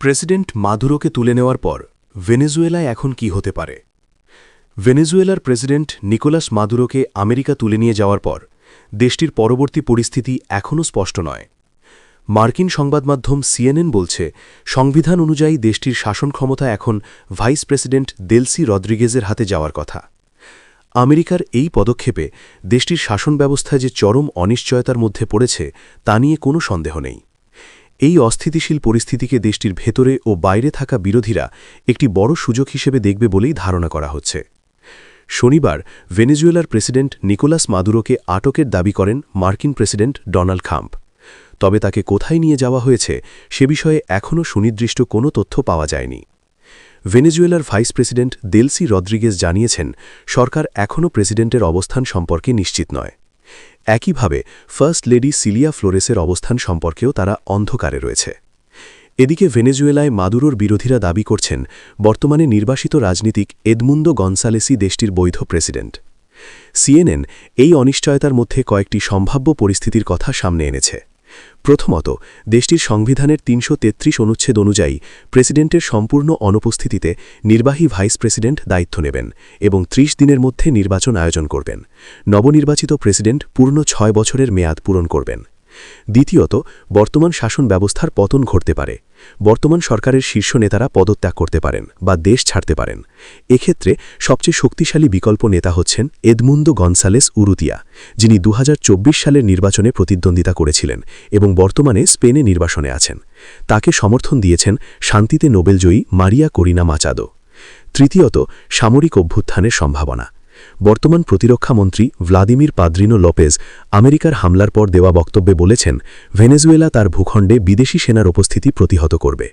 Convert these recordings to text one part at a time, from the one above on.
President মাদুরোকে তুলে নেওয়ার পর ভেনেজুয়েলায় এখন কি হতে পারে? ভেনেজুয়েলার প্রেসিডেন্ট নিকোলাস মাদুরোকে আমেরিকা তুলে নিয়ে যাওয়ার পর দেশটির পরবর্তী পরিস্থিতি এখনও স্পষ্ট নয়। মার্কিন সংবাদমাধ্যম সিএনএন বলছে, সংবিধান অনুযায়ী দেশটির শাসন ক্ষমতা এখন ভাইস প্রেসিডেন্ট দেলসি রদ্রিগেজের হাতে যাওয়ার কথা। আমেরিকার এই পদক্ষেপে দেশটির শাসন ব্যবস্থা যে চরম অনিশ্চয়তার মধ্যে পড়েছে তা নিয়ে কোনো সন্দেহ নেই। এই অস্থিতিশীল পরিস্থিতিকে দেশটির ভেতরে ও বাইরে থাকা বিরোধীরা একটি বড় সুযোগ হিসেবে দেখবে বলেই ধারণা করা হচ্ছে। শনিবার ভেনেজুয়েলার প্রেসিডেন্ট নিকোলাস মাদুরোকে আটকের দাবি করেন মার্কিন প্রেসিডেন্ট ডোনাল্ড খাম্প তবে তাকে কোথায় নিয়ে যাওয়া হয়েছে সে বিষয়ে এখনও সুনির্দিষ্ট কোনো তথ্য পাওয়া যায়নি। ভেনেজুয়েলার ভাইস প্রেসিডেন্ট দেলসি রদ্রিগেজ জানিয়েছেন, সরকার এখনও প্রেসিডেন্টের অবস্থান সম্পর্কে নিশ্চিত নয়। একইভাবে ফার্স্ট লেডি সিলিয়া ফ্লোরেসের অবস্থান সম্পর্কেও তারা অন্ধকারে রয়েছে। এদিকে ভেনেজুয়েলায় মাদুরোর বিরোধীরা দাবি করছেন, বর্তমানে নির্বাসিত রাজনীতিক এদমুন্দো গনসালেসি দেশটির বৈধ প্রেসিডেন্ট। সিএনএন এই অনিশ্চয়তার মধ্যে কয়েকটি সম্ভাব্য পরিস্থিতির কথা সামনে এনেছে। প্রথমত, দেশটির সংবিধানের তিনশো তেত্রিশ অনুচ্ছেদ অনুযায়ী প্রেসিডেন্টের সম্পূর্ণ অনুপস্থিতিতে নির্বাহী ভাইস প্রেসিডেন্ট দায়িত্ব নেবেন এবং ৩০ দিনের মধ্যে নির্বাচন আয়োজন করবেন। নবনির্বাচিত প্রেসিডেন্ট পূর্ণ ছয় বছরের মেয়াদ পূরণ করবেন। দ্বিতীয়ত, বর্তমান শাসন ব্যবস্থার পতন ঘটতে পারে। বর্তমান সরকারের শীর্ষ নেতারা পদত্যাগ করতে পারেন বা দেশ ছাড়তে পারেন। এক্ষেত্রে সবচেয়ে শক্তিশালী বিকল্প নেতা হচ্ছেন এদমুন্দো গনসালেস উরুতিয়া, যিনি দু হাজার চব্বিশ সালের নির্বাচনে প্রতিদ্বন্দ্বিতা করেছিলেন এবং বর্তমানে স্পেনে নির্বাসনে আছেন। তাকে সমর্থন দিয়েছেন শান্তিতে নোবেলজয়ী মারিয়া করিনা মাচাদো। তৃতীয়ত, সামরিক অভ্যুত্থানের সম্ভাবনা। বর্তমান প্রতিরক্ষামন্ত্রী ভ্লাদিমির পাদ্রিনো লোপেজ আমেরিকার হামলার পর দেওয়া বক্তব্যে বলেছেন, ভেনেজুয়েলা তার ভূখণ্ডে বিদেশি সেনার উপস্থিতি প্রতিহত করবে।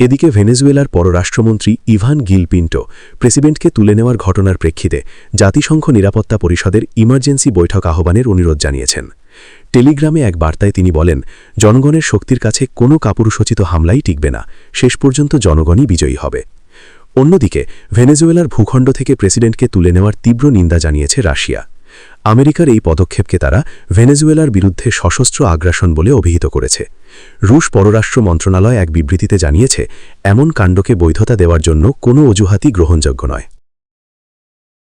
এদিকে ভেনেজুয়েলার পররাষ্ট্রমন্ত্রী ইভান গিল পিন্টো প্রেসিডেন্টকে তুলে নেওয়ার ঘটনার প্রেক্ষিতে জাতিসংঘ নিরাপত্তা পরিষদের ইমার্জেন্সি বৈঠক আহ্বানের অনুরোধ জানিয়েছেন। টেলিগ্রামে এক বার্তায় তিনি বলেন, জনগণের শক্তির কাছে কোনো কাপুরুষোচিত হামলাই টিকবে না, শেষ পর্যন্ত জনগণই বিজয়ী হবে। অন্যদিকে, ভেনেজুয়েলার ভূখণ্ড থেকে প্রেসিডেন্টকে তুলে নেওয়ার তীব্র নিন্দা জানিয়েছে রাশিয়া। আমেরিকার এই পদক্ষেপকে তারা ভেনেজুয়েলার বিরুদ্ধে সশস্ত্র আগ্রাসন বলে অভিহিত করেছে। রুশ পররাষ্ট্র মন্ত্রণালয় এক বিবৃতিতে জানিয়েছে, এমন কাণ্ডকে বৈধতা দেওয়ার জন্য কোনো অজুহাতই গ্রহণযোগ্য নয়।